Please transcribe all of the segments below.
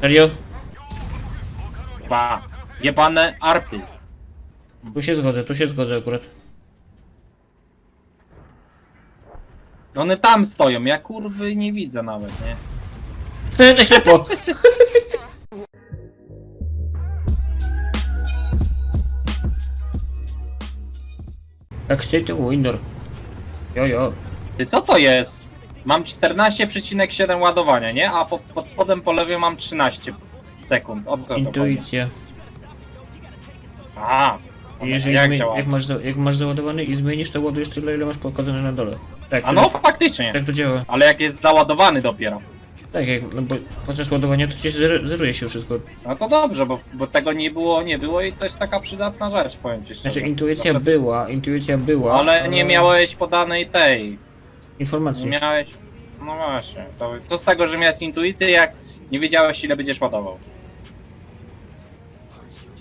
Serio? Dwa. Jebane arty. Tu się zgodzę, tu się zgodzę akurat. One tam stoją, ja kurwy nie widzę nawet, nie? Na ślepo! Exit window. Jo, jo. Ty co to jest? Mam 14,7 ładowania, nie? A po, pod spodem po lewej mam 13 sekund. O co to? Intuicja. A, Jeżeli jak działa? jak, masz za- jak masz załadowany i zmienisz, to ładujesz tyle, ile masz pokazane na dole. Tak, A to, no faktycznie. tak to działa. Ale jak jest załadowany dopiero. Tak, jak, no bo podczas ładowania to zer- zeruje się wszystko. No to dobrze, bo, bo tego nie było, nie było i to jest taka przydatna rzecz, powiem ci szczerze. Znaczy intuicja była, intuicja była. Ale nie miałeś podanej tej. Nie Informacji. miałeś. No właśnie. To co z tego, że miałeś intuicję, jak nie wiedziałeś ile będziesz ładował?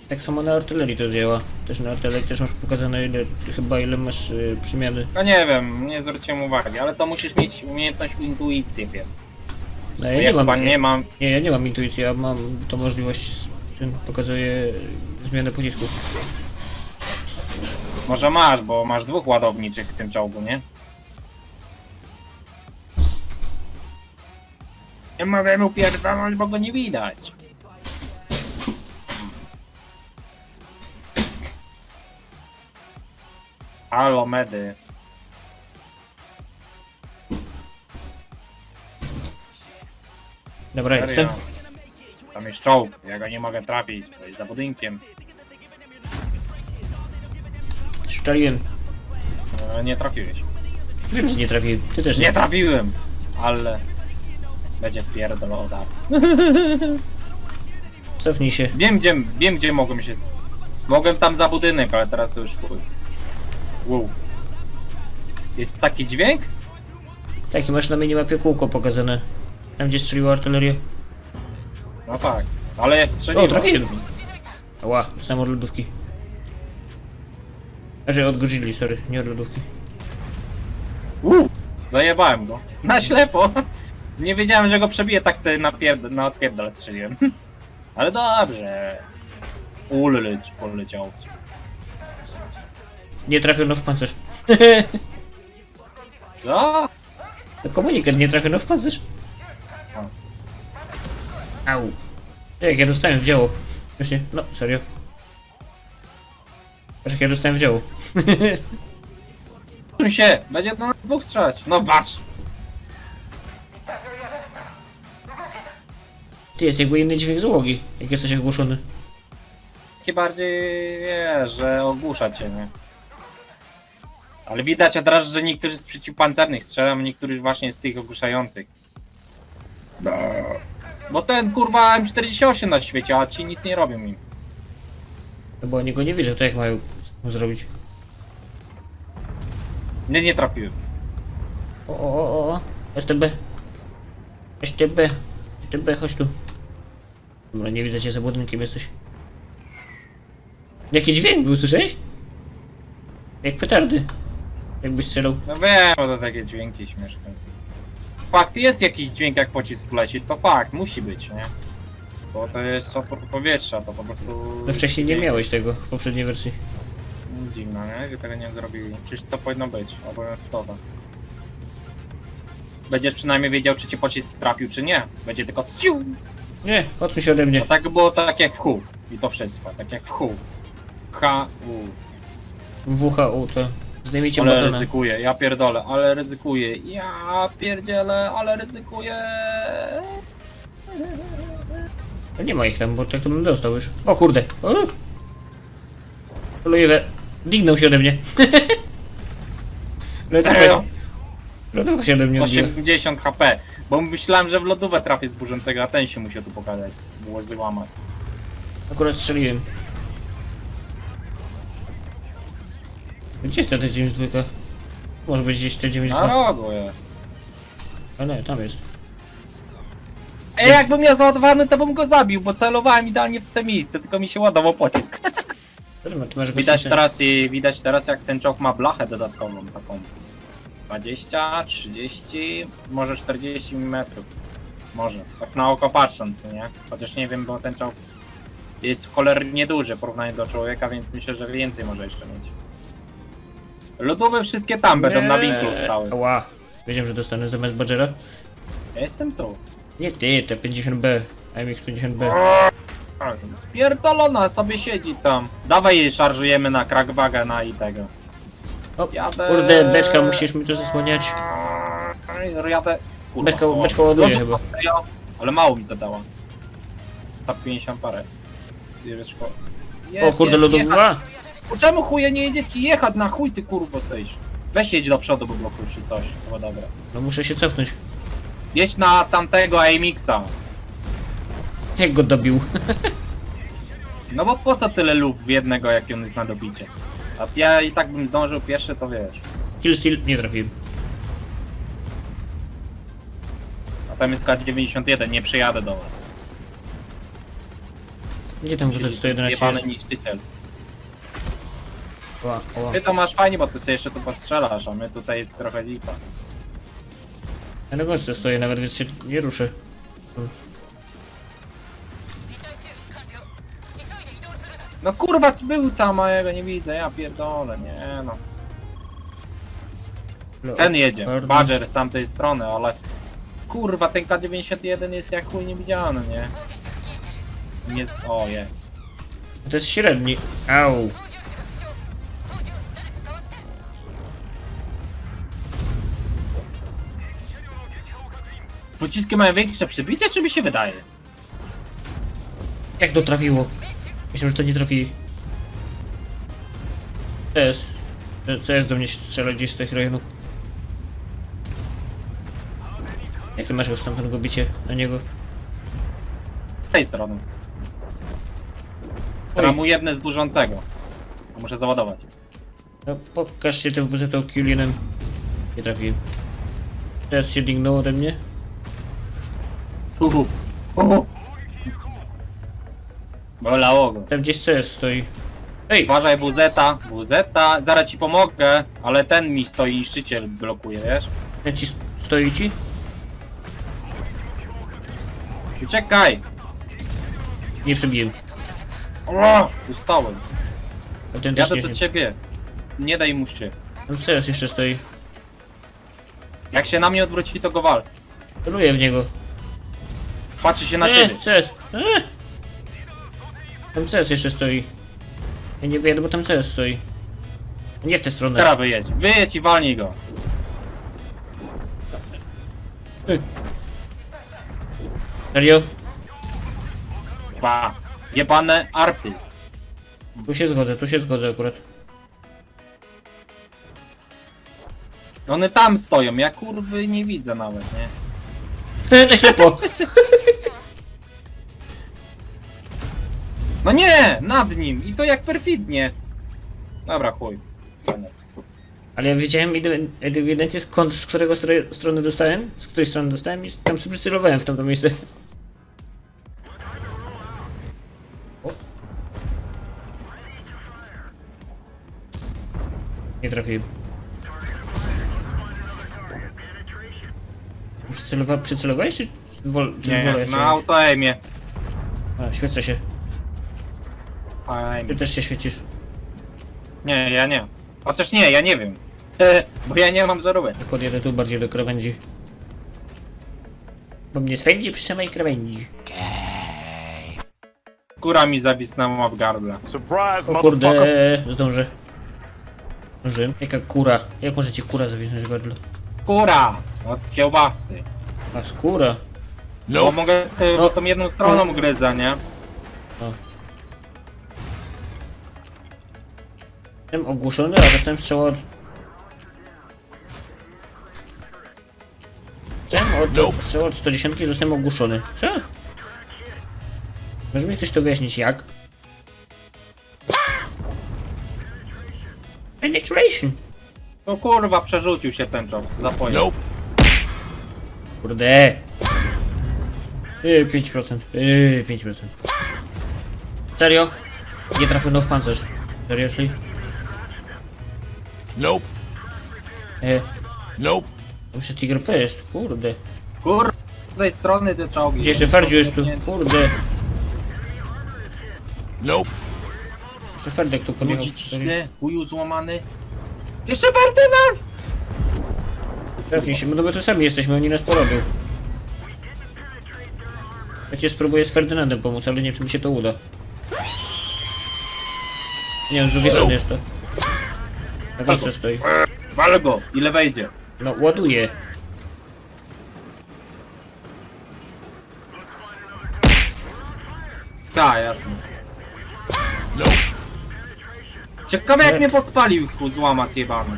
Tak samo na artylerii to działa. Też na artylerii też masz pokazane ile, chyba ile masz y, przymiany. No nie wiem, nie zwróciłem uwagi, ale to musisz mieć umiejętność intuicji, wiem. No ja nie chyba mam, nie mam. nie, ja nie mam intuicji, ja mam tą możliwość, tym pokazuje zmianę pocisku. Może masz, bo masz dwóch ładowniczych w tym czołgu, nie? Nie mogę mu pierdolnąć, bo go nie widać. Halo, medy. Dobra, Serio? jestem. Tam jest czołg, ja go nie mogę trafić, bo jest za budynkiem. Strzeliłem. E, Nie trafiłeś. Wiem, że nie trafiłem. Ty też nie. Nie trafiłem! Ale... Będzie pierdol od. Cofnij się. Wiem gdzie, wiem gdzie mogłem się... s- Mogłem tam za budynek, ale teraz to już chuj. Wow. Jest taki dźwięk? Taki masz na minimapie kółko pokazane. Tam gdzie strzeliła artyleria. No tak. Ale jest strzeliło. O, trafiłem. Ła, sam od lodówki. Od Godzilli, sorry, nie od lodówki. Uuu, zajebałem go. Na ślepo. Nie wiedziałem, że go przebiję, tak sobie na, pierd na odpierdol strzeliłem. Ale dobrze. Uleć poleciał. Nie trafiono w pancerz. Co? To komunikat nie trafiono w pancerz. Au. Jak ja dostałem w działo. Właśnie, no serio. Patrz jak ja dostałem w działo. Się, będzie do nas dwóch strzelać. No masz. Ty jest jakby inny dźwięk załogi, jak jesteś ogłuszony. Takie bardziej, wiesz, że ogłusza cię, nie? Ale widać od razu, że niektórzy z przeciwpancernych strzelają, niektórzy właśnie z tych ogłuszających. Bo ten kurwa M48 na świecie, a ci nic nie robią im. No bo oni go nie widzą, to jak mają mu zrobić? Nie, nie trafiłem. O, o, o, o, STB. STB. STB, chodź tu. Dobra, nie widzę cię za budynkiem jesteś. Jaki dźwięk był, słyszałeś? Jak petardy. Jakbyś strzelał. No wiem, bo to takie dźwięki śmieszne są. Fakt, jest jakiś dźwięk jak pocisk leci, to fakt, musi być, nie? Bo to jest opór powietrza, to po prostu... No wcześniej nie miałeś tego w poprzedniej wersji. Dziwne, nie? Że tego nie zrobili. Czyż to powinno być obowiązkowe. Będziesz przynajmniej wiedział, czy cię pocisk trafił, czy nie. Będzie tylko psiu. Nie, odsuń się ode mnie. No tak było tak jak w hu. I to wszystko, tak jak w hu. H, U. WHO to. Zdejmijcie Ale batona. ryzykuję, ja pierdolę, ale ryzykuję. Ja pierdzielę, ale ryzykuję. No nie ma ich tam, bo tak to bym dostał już. O kurde. O! Lojewę. Dignął się ode mnie. Lodówka, lodówka się ode mnie odbiła. 80 HP. Bo myślałem, że w lodówę trafię z burzącego, a ten się musiał tu pokazać. Było złamać. Akurat strzeliłem. Gdzie jest ta T92? Może być gdzieś Na T92. rogu jest. A nie, tam jest. Ej, jakbym miał załadowany, to bym go zabił, bo celowałem idealnie w te miejsce, tylko mi się ładował pocisk. Dobra, ty masz Widać gościnę. teraz, i widać teraz jak ten czołg ma blachę dodatkową, taką 20, 30, może 40 mm. Może. Tak na oko patrząc, nie? Chociaż nie wiem, bo ten czołg jest cholernie duży w porównaniu do człowieka, więc myślę, że więcej może jeszcze mieć. Lodówe wszystkie tam będą na winklu stały. Ała. Wiedziałem, że dostanę zamiast Badgera. Ja jestem tu. Nie ty, te 50B. AMX 50B. Pierdolona sobie siedzi tam. Dawaj jej szarżujemy na Krakbagena i tego. O, Jadę. kurde, beczka, musisz mi to zasłaniać. Ej, Jadę. Kurwa, Beczka, o. beczka ładuje No, chyba. serio? Ale mało mi zadała. 150 parę. Wiesz, ko- Je- O kurde, je- lodówka. jechać. Czemu chuje nie jedziecie jechać na chuj ty kurwo stoisz? Weź jedź do przodu, bo blokujesz czy coś. Chyba dobra. No muszę się cofnąć. Jedź na tamtego AMX-a. Jak go dobił? No bo po co tyle luf w jednego, jak on jest na dobicie? A ja i tak bym zdążył pierwszy, to wiesz. Kill steal, nie trafiłem. A tam jest K91, nie przyjadę do was. Gdzie tam wrzucać 111 Zjebany jest? niszczyciel. Ła, ła. Ty to masz fajnie, bo ty sobie jeszcze tu postrzelasz, a my tutaj trochę lipa. Ja na goście stoję nawet, więc się nie ruszę. No kurwa, był tam, a ja go nie widzę, ja pierdolę, nie no. No, Ten jedzie. Badger z tamtej strony, ale... Kurwa, ten K91 jest jak chuj niewidziany, nie? Nie... O, jest. To jest średni. Au. Pociski mają większe przebicie, czy mi się wydaje? Jak to Myślałem, że to nie trafi. CS. CS do mnie strzela gdzieś z tych rejonów. Jak ty masz już stamtąd bicie na niego? Z tej strony. Mu jedne z burzącego. Muszę załadować. No pokaż się tym tą Kulinem. Nie trafiłem. Teraz się dignął ode mnie. Uhu. Uhu. Bolało go. Tam gdzieś CS stoi. Ej! Uważaj, WZ, WZ, zaraz ci pomogę, ale ten mi stoi i szczyciel blokuje, wiesz? Ten ci stoi ci? Uciekaj! Nie przebiłem. O, ustałem. A ten też Jadę nie do ciebie. Nie daj mu się. Tam CS jeszcze stoi. Jak się na mnie odwróci, to go wal. Celuję w niego. Patrzy się na Nie, ciebie. CS! E! Tam CS jeszcze stoi. Ja nie wyjadę, bo tam CS stoi. Nie w tę stronę. Teraz wyjedź. Wyjedź i walnij go. Serio? Pa. Jebane arpy. Tu się zgodzę, tu się zgodzę akurat. One tam stoją, ja kurwy nie widzę nawet, nie? Na ślepo! No nie! Nad nim! I to jak perfidnie. Dobra, chuj. Koniec. Ale ja wiedziałem ewident- ewidentnie skąd, z którego stro- strony dostałem, z której strony dostałem i tam sobie przycelowałem w tamto miejsce. O. Nie trafiłem. Przycelowa przycelowałeś czy, wol czy Nie, wolę na auto aimie. A, świecę się. Ty Aimie. też się świecisz. Nie, ja nie. Chociaż nie, ja nie wiem. Bo ja nie mam żarówek. Podjedę tu bardziej do krawędzi. Bo mnie swędzi przy samej krawędzi. Kura mi zawisnęła w gardle. Surprise, O motherfucker! kurde, zdążę. Zdążyłem. Jaka kura? Jak możecie kura zawisnąć w gardle? Kura! Od kiełbasy. A skóra? Bo mogę ty, No. tą jedną stroną gryza, nie? Jestem ogłuszony, a dostałem strzała od... Dostałem od strzała od 110 i zostałem ogłuszony. Co? Może mi ktoś to wyjaśnić jak? Penetration! No kurwa, przerzucił się ten czołg. Zapomniał. Kurde. Yy, 5%. Yy, 5%. Serio? Nie trafiono w pancerz. Seriously? Nope. E, Nope. muszę Tiger P jest, kurde. Kur... Z tej strony te czołgi. Gdzie jeszcze Ferdziu jest tu? Kurde. Nope. Jeszcze Ferdek tu podjechał. Ludziczny, chuju złamany. Jeszcze Ferdynand! Trafnij się, no bo to sami jesteśmy, oni nas porobią. Ja cię spróbuję z Ferdynandem pomóc, ale nie wiem, czy mi się to uda. Nie wiem, z drugiej strony jest to. Na miejsce stoi. Wal go, ile wejdzie. No, ładuje. Tak, jasne. Ciekawe jak mnie podpalił chu złama zjebany.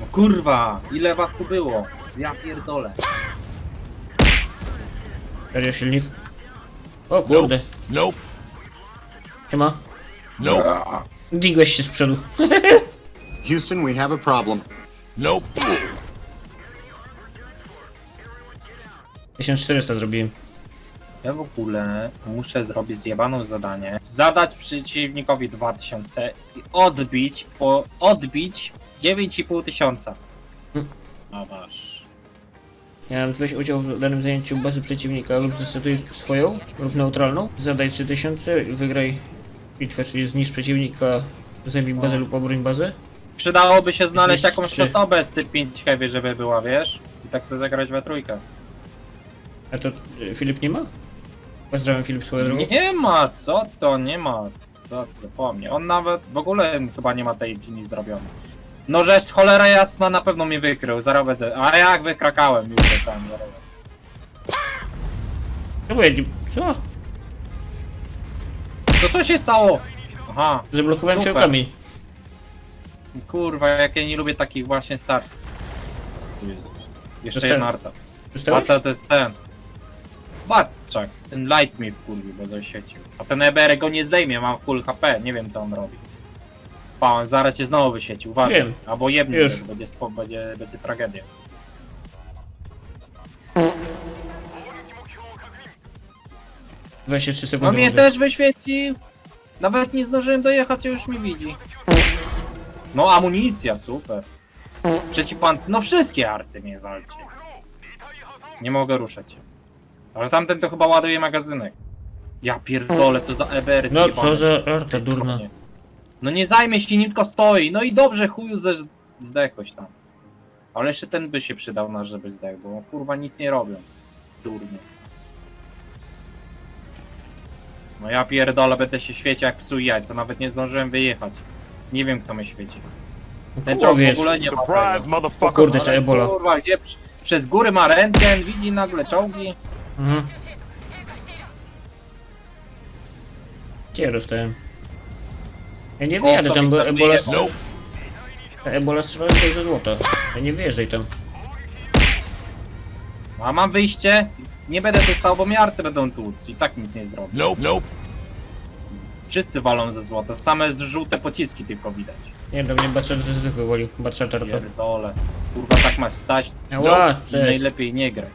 No kurwa, ile was tu było? Ja pierdolę. Serio silnik? O kurde. Nope. Siema. Nope. Digłeś się z przodu. Houston, we have a problem. Nope. 1400 zrobiłem. Ja w ogóle muszę zrobić zjebaną zadanie. Zadać przeciwnikowi 2000 i odbić po odbić 9,5 tysiąca. Hmm. A masz. Miałem weź udział w danym zajęciu bazy przeciwnika lub zdecyduj swoją lub neutralną. Zadaj 3000 i wygraj bitwę, czyli zniszcz przeciwnika, zajmij bazę lub obroń bazę. Przydałoby się znaleźć Zniszcz jakąś trzy. osobę z typ 5 heavy, żeby była, wiesz? I tak chcę zagrać we trójkę. A to y, Filip nie ma? Pozdrawiam Filip swoją drogą. Nie ma, co to, nie ma. Co ty zapomnij. On nawet w ogóle chyba nie ma tej linii zrobionej. No żeś cholera jasna na pewno mnie wykrył, zaraz będę. A jak wykrakałem już to sam zaraz. No ja nie... Co? To co się stało? Aha, Zablokowałem cię Super. kurwa, jak ja nie lubię takich właśnie jest. Jeszcze To jedna arta. Arta to jest ten. Barczak. Ten light mi wkurwi, bo zaświecił. A ten EBR go nie zdejmie, mam full HP, nie wiem co on robi. Pa, on zaraz cię znowu wyświeci, uważaj. Wiem. Albo jebnie, Już. będzie, spo, będzie, będzie tragedia. Weź się 3 sekundy. No mnie mogę. też wyświecił. Nawet nie zdążyłem dojechać, a już mi widzi. No amunicja, super. Przeciwpan... No wszystkie arty mnie walcie. Nie mogę ruszać. Ale tamten to chyba ładuje magazynek. Ja pierdolę, co za EBR No co za arta durna. No nie zajmie się, nim tylko stoi. No i dobrze, chuju ze zdechłeś tam. Ale jeszcze ten by się przydał nasz, żeby zdech, bo kurwa nic nie robią. Durnie. No ja pierdolę, będę się świecił jak psu i jajca, nawet nie zdążyłem wyjechać. Nie wiem kto mnie świeci. Ten czołg w ogóle nie ma Surprise, tego. O motherfucker. kurde, jeszcze ebola. Kurwa, gdzie przy- przez góry ma rentgen, widzi nagle czołgi. Mhm. Gdzie ja dostałem? Ja nie wyjadę tam, bo ebola? Nope. ebola strzela tutaj ze złota. Ja nie wyjeżdżaj tam. A mam wyjście? Nie będę tu stał, bo mnie arty będą tłuc i tak nic nie zrobię. Nope. Nope. Wszyscy walą ze złota, same z- żółte pociski tylko widać. Nie, do mnie baczet ze zwykły woli. Baczet to. Pierdole. Kurwa tak masz stać, Ała, cześć. najlepiej nie graj.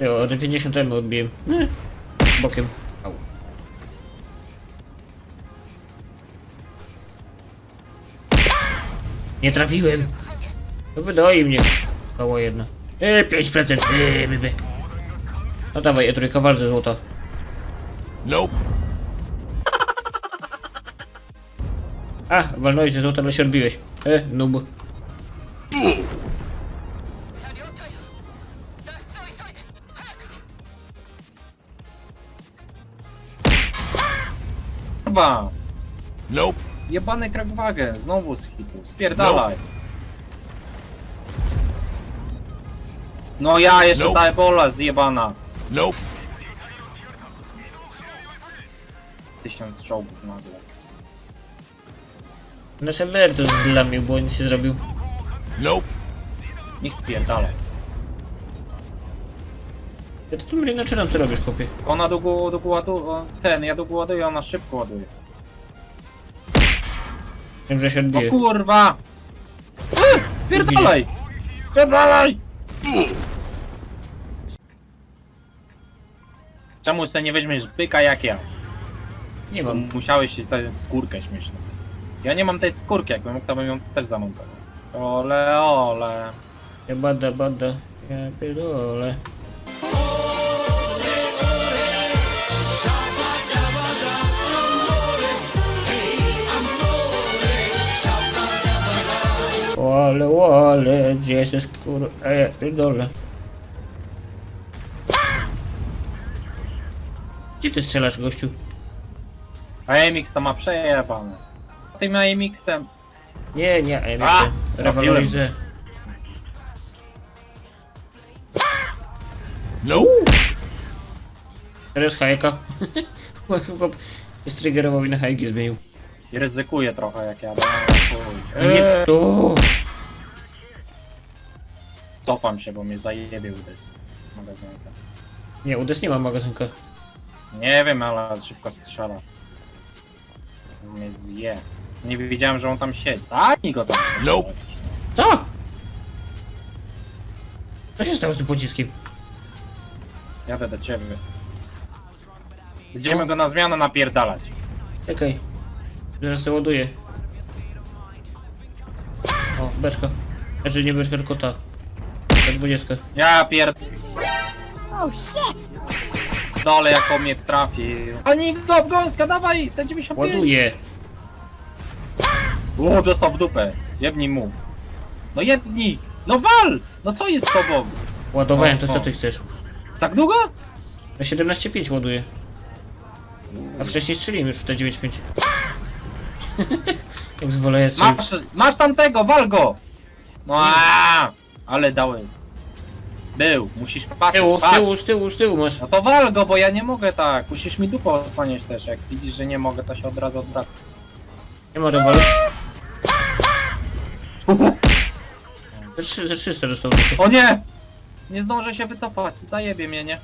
Jo, od 50 m odbiłem. Nie. Bokiem. Au. Nie trafiłem. To wydoi mnie. Koło jedna. E, 5%. E, by, by. No dawaj, ja trójka wal ze złota. Nope. A, walnąłeś ze złota, ale się odbiłeś. E, noob. Kurwa! Nope. Jebany Kragwagen, znowu z hitu, spierdalaj. No ja jeszcze Nope. ta ebola zjebana. Nope. Tysiąc czołgów nagle. Nasz MR to zlamił, bo nic nie zrobił. Nope. Niech spierdalaj. Ja to tu mnie na ty robisz, chłopie. Ona długo, długo ładuje, ten, ja długo ładuję, ona szybko ładuje. Wiem, że się No odbije. kurwa! Eee, Spierdalaj! Spierdalaj! Czemu sobie nie weźmiesz byka jak ja? Nie Bo musiałeś się tę skórkę śmieszną. Ja nie mam tej skórki, jakbym mógł, to bym ją też zamontował. Ole, ole. Ja bada, bada. Ja pierdolę. Łale, łale, gdzie jesteś kur... A ja pierdolę. Gdzie ty strzelasz, gościu? AMX to ma przejebane. Tym AMX-em. Nie, nie, ja A, myślę. Rewaloryzę. Nope. Teraz hajka. Chłop Striggerował i na hajki zmienił. I ryzykuję trochę jak jadę. Chuj. Nie, Eee, tu. Cofam się, bo mnie zajebie udys. Magazynka. Nie, Udes nie ma magazynka. Nie wiem, ale szybko strzela. Mnie zje. Nie wiedziałem, że on tam siedzi. Tak, go tam. Nope. To! Co się stało z tym pociskiem? Jadę do ciebie. Idziemy go na zmianę napierdalać. Czekaj. Zaraz się ładuję. O, beczka. Znaczy nie beczka, tylko ta. Ta 20. Ja pierd... Oh shit! Dole jako mnie trafi. Ale go w gąska, dawaj! Te 95! Ładuję. U, dostał w dupę. Jebnij mu. No jebnij! No wal! No co jest z tobą? Ładowałem, O, to co ty chcesz? Tak długo? Na 17.5 ładuję. A wcześniej strzeliłem już w te 9.5. Jak zwoleję sobie. Masz, masz tamtego, wal go! No ale dałem. Był, musisz patrzeć, tyłu, z patrz. tyłu, z tyłu, z tyłu masz. No to wal go, bo ja nie mogę tak. Musisz mi dupę osłaniać też. Jak widzisz, że nie mogę, to się od razu odwraca. Nie ma rewalu. Za trzy- za 300 dostał. tylko. O nie! Nie zdążę się wycofać. Zajebie mnie, nie?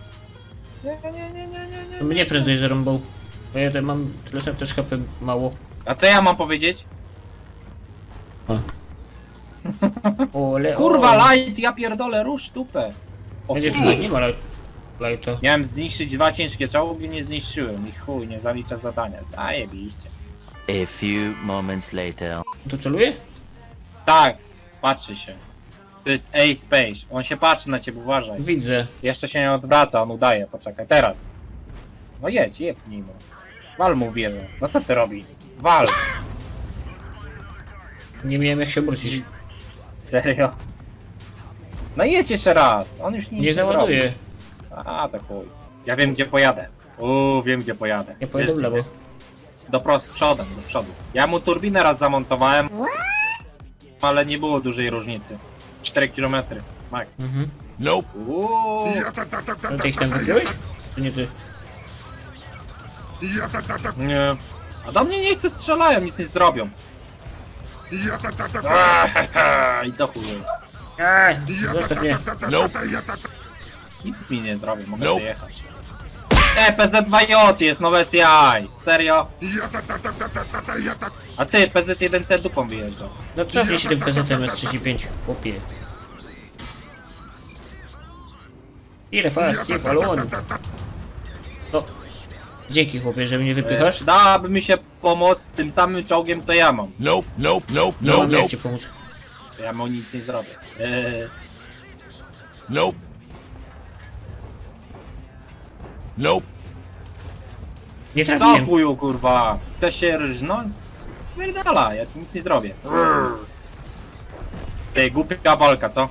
Nie, nie, nie, nie, nie, nie. Mnie prędzej zarąbał. Bo ja tutaj mam tyle samo też HP mało. A co ja mam powiedzieć? Ole, Kurwa, light, ja pierdolę, rusz dupę. O, Będzie tu nie ma lighta. Miałem zniszczyć dwa ciężkie czołgi, nie zniszczyłem. I chuj, nie zalicza zadania. Zajebiście. A few moments later. Tu celuje? Tak, patrzy się. To jest A-Space. On się patrzy na ciebie, uważaj. Widzę. Jeszcze się nie odwraca, on udaje. Poczekaj, teraz. No jedź, jebnij mu. Wal mu wieżę. No co ty robi? Wal. Nie miałem jak się obrócić. Serio? No jedź jeszcze raz. On już nic Nie załaduję. Zrobi. A, to chuj. Ja wiem, gdzie pojadę. Uuu, wiem, gdzie pojadę. Nie pojedę w lewo. Do prost, przodem, do przodu. Ja mu turbinę raz zamontowałem, ale nie było dużej różnicy. 4 km, max. Mhm. Nope. Uuu, No ty ich tam wypiłeś? Czy nie ty? nie. A do mnie nie chce strzelają, nic nie zrobią. I co chuj? Aj, zostaw mnie. Nope. Nic mi nie zrobią, mogę Nope. sobie jechać. E, PZ2J jest nowe CI. Serio? A ty, PZ1C dupą wyjeżdża. No cofnij się tym PZM S35, chłopie. Ile fast, ile falon. No. Dzięki chłopie, że mnie E, wypychasz. przydałaby mi się pomoc tym samym czołgiem, co ja mam. Nope. Nope. Nope. No, No. mam jak Nope. ci pomóc. Ja mu nic nie zrobię. Eee, Nope. Nope. Nie co trafiłem. chuju, kurwa? Chcesz się rżnąć? Wyrdala, ja ci nic nie zrobię. Ty, głupia walka, co?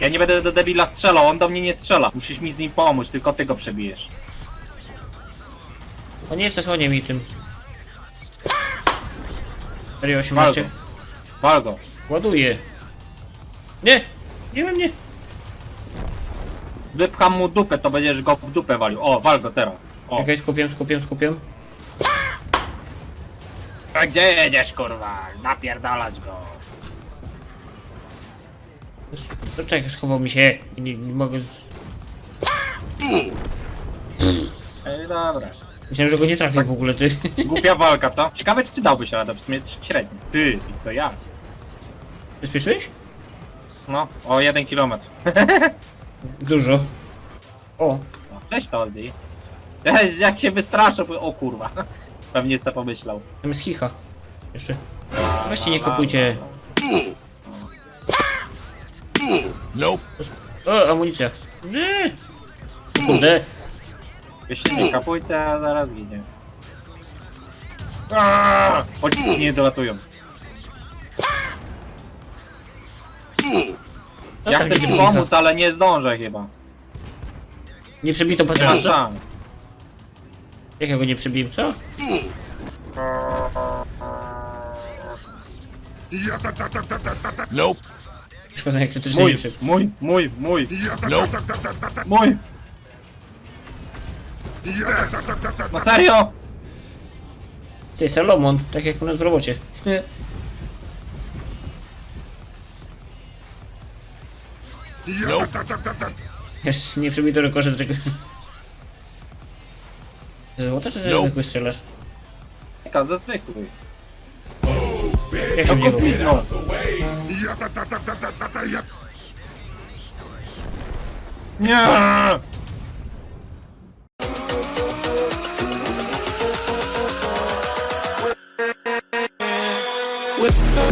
Ja nie będę do debila strzelał, on do mnie nie strzela. Musisz mi z nim pomóc, tylko ty go przebijesz. O nie, zasłonię mi tym. Serio, Wal 18. go. Wal go. Ładuję. Nie! Nie we mnie! Wypcham mu dupę, to będziesz go w dupę walił. O, wal go teraz. O, Okej, skupiam, skupiam, skupiam. a gdzie jedziesz, kurwa? Napierdalać go. To czekaj, schował mi się. Nie, nie mogę... Ej, dobra. Myślałem, że go nie trafię w ogóle, ty. Głupia walka, co? Ciekawe, czy dałbyś radę, w sumie jest średni. Ty, to ja. Przyspieszyłeś? No, o jeden kilometr. Dużo. O, No, Cześć Toldi. Jak się wystraszę, bo... o kurwa. Pewnie se pomyślał. tam jest chicha. Jeszcze. Weźcie nie kopujcie. Nope. O, amunicja. Nie. Kurde. Jeśli nie kapujcie, a zaraz widzę. Aaaa! Pociski nie dolatują. Ja chcę ci pomóc, ale nie zdążę chyba. Nie przebito Nie ma szans. Jak ja go nie przebiłem, co? Nope. Szkoda, jak krytycznie Mój, nie przebił. mój, mój, mój, Nope. mój. No serio? Ty, Salomon, tak jak u nas w robocie. Nope. Jeszcze nie przebito rekorze czego. Ze złota czy ze Nope. zwykły strzelasz? Jaka ze zwykłej. Jak się No niego kupizną. Nie! With